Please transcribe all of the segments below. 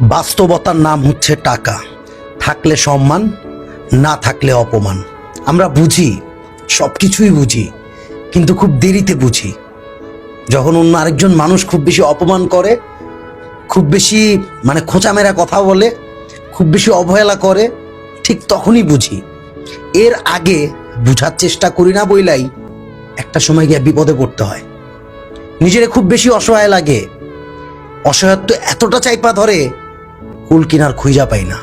বাস্তবতার নাম হচ্ছে টাকা। থাকলে সম্মান, না থাকলে অপমান। আমরা বুঝি সব কিছুই বুঝি, কিন্তু খুব দেরিতে বুঝি। যখন অন্য আরেকজন মানুষ খুব বেশি অপমান করে, খুব বেশি মানে খোঁচামেরা কথা বলে, খুব বেশি অবহেলা করে, ঠিক তখনই বুঝি। এর আগে বুঝার চেষ্টা করি না বইলাই, একটা সময় গিয়ে বিপদে পড়তে হয়। নিজেরে খুব বেশি অসহায় লাগে। অসহায়ত্ব এতটা চাইপা ধরে কুল কিনার খুঁজা পাই না।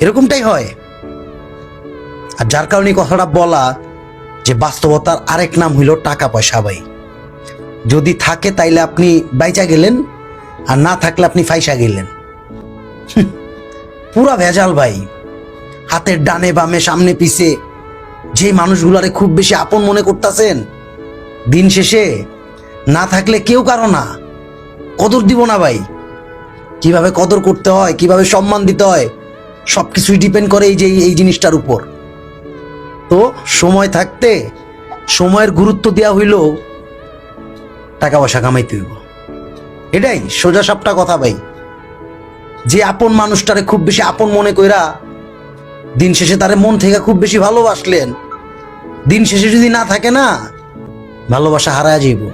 এরকমটাই হয়। আর যার কারণে কথাটা বলা যে বাস্তবতার আরেক নাম হইল টাকা পয়সা ভাই। যদি থাকে তাইলে আপনি বাইচা গেলেন, আর না থাকলে আপনি ফাইসা গেলেন। পুরা ভেজাল ভাই। হাতের ডানে বামে সামনে পিছে যে মানুষগুলারে খুব বেশি আপন মনে করতেছেন, দিন শেষে না থাকলে কেউ কারও না। কদর দিব না ভাই। কীভাবে কদর করতে হয়, কীভাবে সম্মান দিতে হয় সব কিছুই ডিপেন্ড করে এই যে এই- জিনিসটার উপর। তো সময় থাকতে সময়ের গুরুত্ব দেওয়া হইল, টাকা পয়সা কামাইতে হইব। এটাই সোজা সাপটা কথা ভাই। যে আপন মানুষটারে খুব বেশি আপন মনে কইরা দিন শেষে তারে মন থেকে খুব বেশি ভালোবাসলেন, দিন শেষে যদি না থাকে না, ভালোবাসা হারায় যাইব,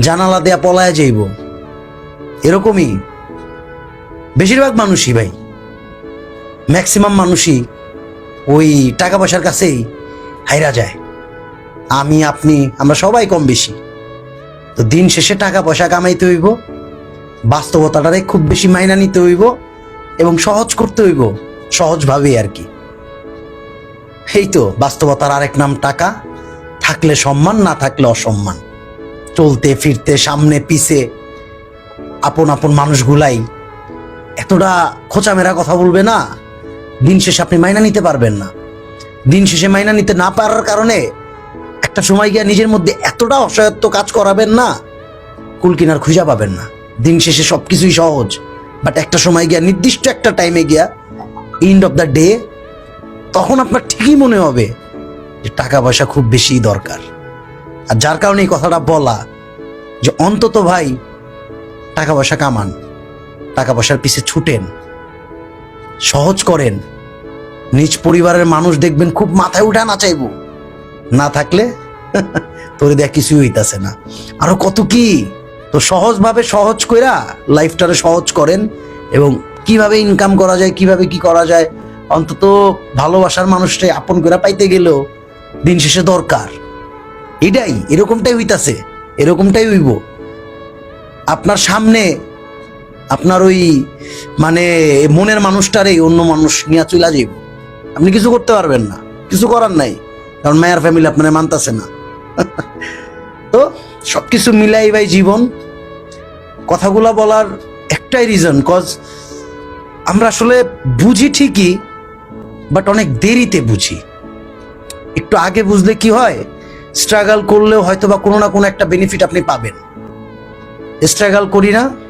জানালা দেয়া পলায় যাইব। এরকমই বেশিরভাগ মানুষই ভাই ম্যাক্সিমাম মানুষই ওই টাকা পয়সার কাছেই হাইরা যায়। আমি, আপনি, আমরা সবাই কম বেশি। তো দিন শেষে টাকা পয়সা কামাইতে হইব, বাস্তবতাটারে খুব বেশি মাইনা নিতে হইব এবং সহজ করতে হইব সহজভাবে আর কি। এই তো বাস্তবতার আরেক নাম টাকা, থাকলে সম্মান, না থাকলে অসম্মান। চলতে, ফিরতে, সামনে, পিছে, আপন আপন মানুষগুলাই এতটা খোঁচামেরা কথা বলবে না। দিন শেষে আপনি মাইনা নিতে পারবেন না। দিন শেষে মাইনা নিতে না পারার কারণে একটা সময় গিয়া নিজের মধ্যে এতটা অসহায়ত্ব কাজ করাবেন না, কুল কিনার খুঁজা পাবেন না। দিন শেষে সব কিছুই সহজ। বাট একটা সময় গিয়া, নির্দিষ্ট একটা টাইমে গিয়া এন্ড অফ দ্য ডে তখন আপনার ঠিকই মনে হবে যে টাকা পয়সা খুব বেশি দরকার। আর যার কারণে এই কথাটা বলা যে অন্তত ভাই, টাকা পয়সা কামান। টাকা পয়সার পিছে ছুটেন, সহজ করেন। নিজ পরিবারের মানুষ দেখবেন খুব মাথায় উঠা না চাইব। না থাকলে তোরে দেখ কিছুই হইতাছে না। আরও কত কি? তো সহজভাবে সহজ কইরা লাইফটারে সহজ করেন এবং কীভাবে ইনকাম করা যায়, কীভাবে কি করা যায়, অন্তত ভালোবাসার মানুষটাই আপন করে পাইতে গেলেও দিন শেষে দরকার। এটাই, এরকমটাই হইতাছে, এরকমটাই হইব। আপনার সামনে আপনার ওই মানে মনের মানুষটারই অন্য মানুষ নিয়ে চলে যাইব। আপনি কিছু করতে পারবেন না। কিছু করার নাই। কারণ মায়ের ফ্যামিলি আপনার মানতাছে না। তো সব কিছু মিলাই ভাই জীবন। কথাগুলা বলার একটাই রিজন কজ আমরা আসলে বুঝি ঠিকই বাট অনেক দেরিতে বুঝি। একটু আগে বুঝলে কি হয়? স্ট্রাগল করলেও হয়তো বা কোনো না কোনো একটা বেনিফিট আপনি পাবেন। স্ট্রাগল করি না।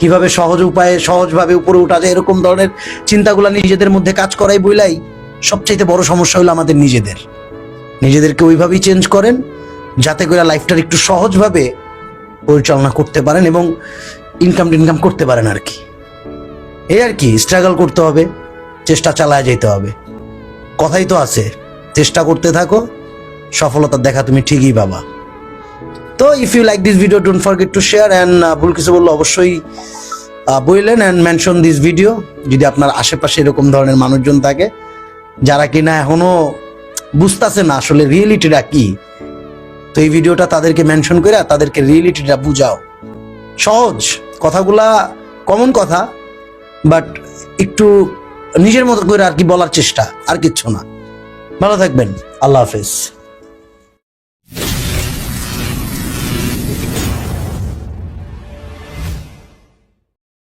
কীভাবে সহজ উপায়ে, সহজভাবে উপরে উঠা যায়, এরকম ধরনের চিন্তাগুলো নিজেদের মধ্যে কাজ করাই বইলাই সবচাইতে বড় সমস্যা হলো আমাদের নিজেদের। নিজেদেরকে ওইভাবেই চেঞ্জ করেন, যাতে করে লাইফটার একটু সহজভাবে পরিচালনা করতে পারেন এবং ইনকাম টিনকাম করতে পারেন আর কি। এই আর কি স্ট্রাগল করতে হবে, চেষ্টা চালায় যেতে হবে। কথাই তো আছে, চেষ্টা করতে থাকো সফলতার দেখা তুমি ঠিকই পাবা। তো if you like this video don't forget to share and ভুল কিছু বললে অবশ্যই বললেন অ্যান্ড মেনশন দিস ভিডিও যদি আপনার আশেপাশে এরকম ধরনের মানুষজন থাকে, যারা কিনা এখনও বুঝতেছে না আসলে রিয়েলিটিটা কি, তো এই ভিডিওটা তাদেরকে মেনশন করে তাদেরকে রিয়েলিটিটা বুঝাও। সহজ, কথাগুলা কমন কথা বাট একটু নিজের মতো করে আর কি বলার চেষ্টা, আর কিচ্ছু না। ভালো থাকবেন, আল্লাহ হাফেজ।